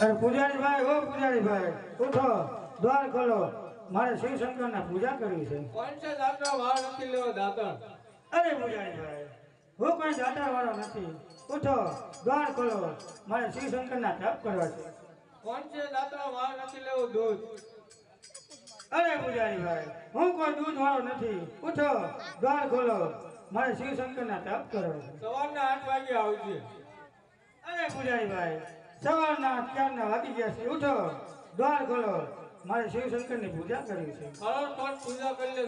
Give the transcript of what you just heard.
અરે પૂજારી ભાઈ ઓ પૂજારી ભાઈ ઉઠો દ્વાર ખોલો. મારે શિવશંકરના પૂજા કરવી છે. કોણ છે દાતા વાળ નથી લેવો દાતા અરે પૂજારી ભાઈ હું કોઈ દાતા વાળો નથી. ઉઠો દ્વાર ખોલો. મારે શિવશંકરના તપ કરવા છે. કોણ છે દાતા વાળ નથી લેવો દૂધ? અરે પૂજારી ભાઈ હું કોઈ દૂધ વાળો નથી. ઉઠો દ્વાર ખોલો. મારે શિવશંકરના તપ કરવા છે. સવારના આઠ વાગે આવજે. અરે પૂજારી સવારના ચારના વાગી ગયા છે? ઉઠો દ્વાર ખોલો. મારે શિવશંકરની પૂજા કરવી છે. ખરો કોણ પૂજા કરી લે